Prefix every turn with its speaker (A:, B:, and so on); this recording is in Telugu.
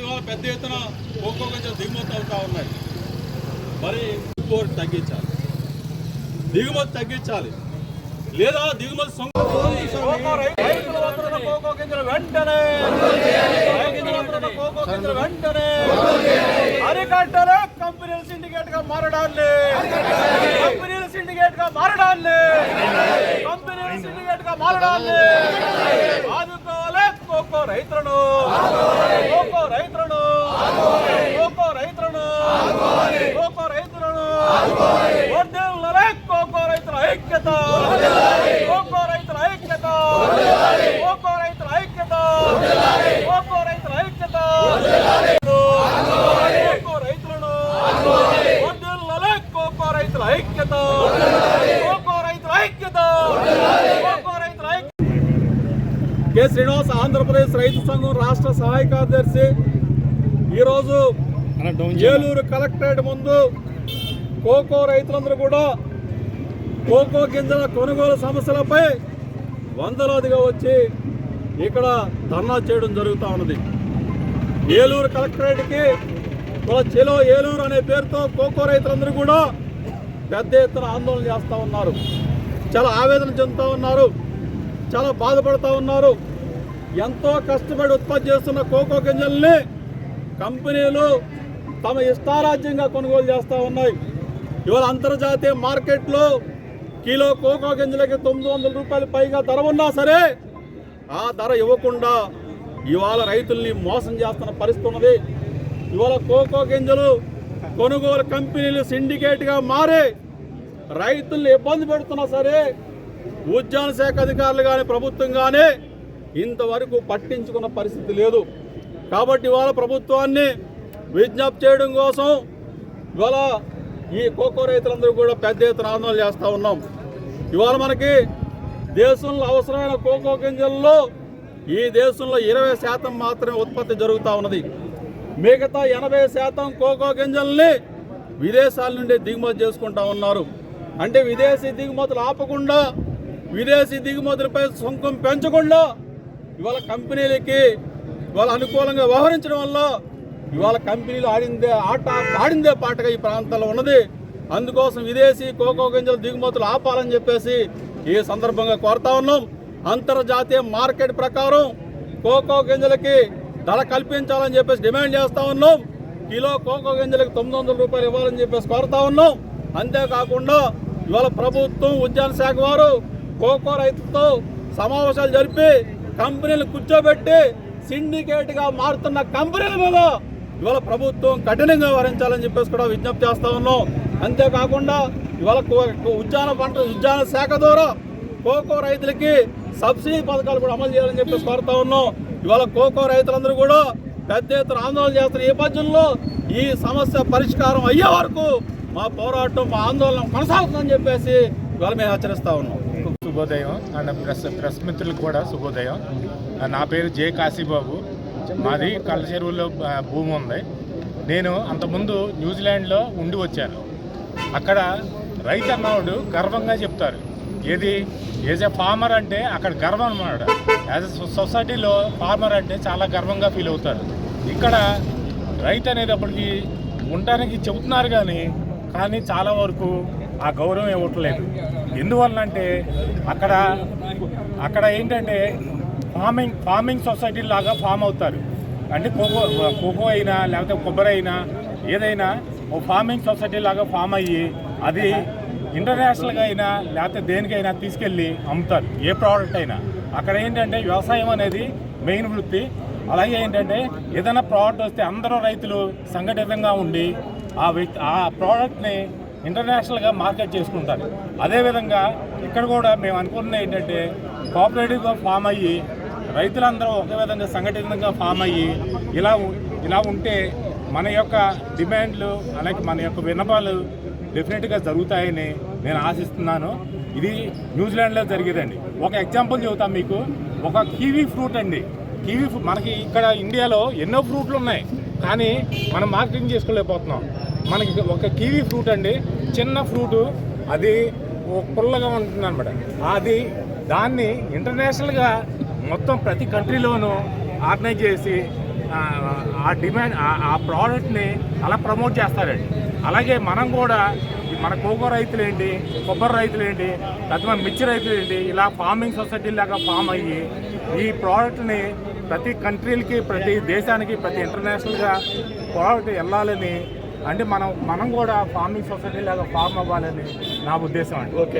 A: ఇవాళ పెద్ద ఎత్తున కోకో గింజలు దిగుమతి అవుతా ఉన్నాయి. మరి ఇంపోర్ట్ తగ్గించాలి. దిగుమతి తగ్గించాలి. లేదా దిగుమతి వెంటనే కోకో వెంటనే అరికట్టలే కంపెనీలు సిండికేట్గా మారడాన్ని కంపెనీలు సిండికేట్గా మారడాన్ని కంపెనీలు సిండికేట్గా మారడాన్ని ఆదుకోవాలి కోకో రైతులను. కోకో రైతులను. కోకో రైతులను. కోకో రైతులను. వర్ధిల్లాలి కోకో రైతుల ఐక్యత. కోకో రైతుల ఐక్యత. కోకో రైతుల ఐక్యత. కోకో రైతుల ఐక్యత. కోకో రైతులను. వర్ధిల్లాలి కోకో రైతుల ఐక్యత కోకో రైతుల ఐక్యత కోకో రైతుల ఐక్యత కె. శ్రీనివాస్ ఆంధ్రప్రదేశ్ రైతు సంఘం రాష్ట్ర సహాయ కార్యదర్శి. ఈరోజు ఏలూరు కలెక్టరేట్ ముందు కోకో రైతులందరూ కూడా కోకో గింజల కొనుగోలు సమస్యలపై వందలాదిగా వచ్చి ఇక్కడ ధర్నా చేయడం జరుగుతూ ఉన్నది. ఏలూరు కలెక్టరేట్కి చెలో ఏలూరు అనే పేరుతో కోకో రైతులందరూ కూడా పెద్ద ఎత్తున ఆందోళన చేస్తూ ఉన్నారు. చాలా ఆవేదన చెందుతూ ఉన్నారు. చాలా బాధపడుతూ ఉన్నారు. ఎంతో కష్టపడి ఉత్పత్తి చేస్తున్న కోకో గింజల్ని కంపెనీలు తమ ఇష్టారాజ్యంగా కొనుగోలు చేస్తూ ఉన్నాయి. ఇవాళ అంతర్జాతీయ మార్కెట్లో కిలో కోకో గింజలకి తొమ్మిది వందల రూపాయలు పైగా ధర ఉన్నా సరే ఆ ధర ఇవ్వకుండా ఇవాళ రైతుల్ని మోసం చేస్తున్న పరిస్థితి ఉన్నది. ఇవాళ కోకో గింజలు కొనుగోలు కంపెనీలు సిండికేట్గా మారి రైతుల్ని ఇబ్బంది పెడుతున్నా సరే ఉద్యాన శాఖ అధికారులు కానీ ప్రభుత్వం కానీ ఇంతవరకు పట్టించుకున్న పరిస్థితి లేదు. కాబట్టి ఇవాళ ప్రభుత్వాన్ని విజ్ఞప్తి చేయడం కోసం ఇవాళ ఈ కోకో రైతులందరూ కూడా పెద్ద ఎత్తున ఆందోళన చేస్తూ ఉన్నాం. ఇవాళ మనకి దేశంలో అవసరమైన కోకో గింజల్లో ఈ దేశంలో ఇరవై శాతం మాత్రమే ఉత్పత్తి జరుగుతూ ఉన్నది. మిగతా ఎనభై శాతం కోకో గింజల్ని విదేశాల నుండి దిగుమతి చేసుకుంటా ఉన్నారు. అంటే విదేశీ దిగుమతులు ఆపకుండా విదేశీ దిగుమతులపై సుంకం పెంచకుండా ఇవాళ కంపెనీలకి ఇవాళ అనుకూలంగా వ్యవహరించడం వల్ల ఇవాళ కంపెనీలు ఆడిందే ఆట ఆడిందే పాటగా ఈ ప్రాంతంలో ఉన్నది. అందుకోసం విదేశీ కోకో గింజల దిగుమతులు ఆపాలని చెప్పేసి ఈ సందర్భంగా కోరుతా ఉన్నాం. అంతర్జాతీయ మార్కెట్ ప్రకారం కోకో గింజలకి ధర కల్పించాలని చెప్పేసి డిమాండ్ చేస్తూ ఉన్నాం. కిలో కోకో గింజలకు తొమ్మిది వందల రూపాయలు ఇవ్వాలని చెప్పేసి కోరుతా ఉన్నాం. అంతేకాకుండా ఇవాళ ప్రభుత్వం ఉద్యాన శాఖ వారు కోకో రైతులతో సమావేశాలు జరిపి కంపెనీలు కూర్చోబెట్టి సిండికేట్గా మారుతున్న కంపెనీల మీద ఇవాళ ప్రభుత్వం కఠినంగా వ్యవహరించాలని చెప్పేసి కూడా విజ్ఞప్తి చేస్తా ఉన్నాం. అంతేకాకుండా ఇవాళ కో- ఉద్యాన పంట ఉద్యాన శాఖ ద్వారా కోకో రైతులకి సబ్సిడీ పథకాలు కూడా అమలు చేయాలని చెప్పేసి కోరుతా ఉన్నాం. ఇవాళ కోకో రైతులందరూ కూడా పెద్ద ఎత్తున ఆందోళన చేస్తున్న ఈ నేపథ్యంలో ఈ సమస్య పరిష్కారం అయ్యే వరకు మా పోరాటం మా ఆందోళన కొనసాగుతుందని చెప్పేసి ఇవాళ మేము హెచ్చరిస్తా ఉన్నాం.
B: శుభోదయం. అండ్ ప్రెస్ ప్రెస్ మిత్రులకు కూడా శుభోదయం. నా పేరు జే కాశీబాబు. మాది కళ్ళ చెరువులో భూమి ఉంది. నేను అంతకుముందు న్యూజిలాండ్లో ఉండి వచ్చాను. అక్కడ రైతు అన్నవాడు గర్వంగా చెప్తారు. ఏది? ఏజ్ ఎ ఫార్మర్ అంటే అక్కడ గర్వం అన్నమాట యాజ్ ఎ సొసైటీలో ఫార్మర్ అంటే చాలా గర్వంగా ఫీల్ అవుతారు. ఇక్కడ రైతు అనేటప్పటికి ఉండడానికి చెబుతున్నారు కానీ కానీ చాలా వరకు ఆ గౌరవం ఇవ్వట్లేదు ఎందువల్లంటే అక్కడ అక్కడ ఏంటంటే ఫార్మింగ్ ఫార్మింగ్ సొసైటీ లాగా ఫామ్ అవుతారు. అంటే కోకో కోకో అయినా లేకపోతే కొబ్బరి అయినా ఏదైనా ఓ ఫార్మింగ్ సొసైటీ లాగా ఫామ్ అయ్యి అది ఇంటర్నేషనల్గా అయినా లేకపోతే దేనికైనా తీసుకెళ్ళి అమ్ముతారు. ఏ ప్రోడక్ట్ అయినా. అక్కడ ఏంటంటే వ్యవసాయం అనేది మెయిన్ వృత్తి. అలాగే ఏంటంటే ఏదైనా ప్రోడక్ట్ వస్తే అందరూ రైతులు సంఘటితంగా ఉండి ఆ వ్యక్తి ఆ ప్రోడక్ట్ని ఇంటర్నేషనల్గా మార్కెట్ చేసుకుంటారు. అదేవిధంగా ఇక్కడ కూడా మేము అనుకుంటున్నది ఏంటంటే కోఆపరేటివ్గా ఫామ్ అయ్యి రైతులందరూ ఒకే విధంగా సంఘటితంగా ఫామ్ అయ్యి ఇలా ఉ- ఇలా ఉంటే మన యొక్క డిమాండ్లు అలాగే మన యొక్క విన్నపాలు డెఫినెట్గా జరుగుతాయని నేను ఆశిస్తున్నాను. ఇది న్యూజిలాండ్లో జరిగేదండి. ఒక ఎగ్జాంపుల్ చెబుతాం మీకు. ఒక కివీ ఫ్రూట్ అండి. కివీ మనకి ఇక్కడ ఇండియాలో ఎన్నో ఫ్రూట్లు ఉన్నాయి. కానీ మనం మార్కెటింగ్ చేసుకోలేకపోతున్నాం. మనకి ఒక కివీ ఫ్రూట్ అండి చిన్న ఫ్రూటు అది పుల్లగా ఉంటుంది అనమాట అది దాన్ని ఇంటర్నేషనల్గా మొత్తం ప్రతి కంట్రీలోనూ ఆర్గనైజ్ చేసి ఆ, డిమాండ్ ఆ- ప్రోడక్ట్ని అలా ప్రమోట్ చేస్తారండి. అలాగే మనం కూడా ఈ మన కోకో రైతులు ఏంటి కొబ్బరి రైతులు ఏంటి తర్వాత మిర్చి రైతులు ఏంటి ఇలా ఫార్మింగ్ సొసైటీ లాగా ఫామ్ అయ్యి ఈ ప్రోడక్ట్ని ప్రతి కంట్రీలకి ప్రతి దేశానికి ప్రతి ఇంటర్నేషనల్గా ప్రోడక్ట్ వెళ్ళాలని అంటే మనం మనం కూడా ఫార్మింగ్ సొసైటీ లాగా ఫామ్ అవ్వాలని నా ఉద్దేశం అండి.
A: ఓకే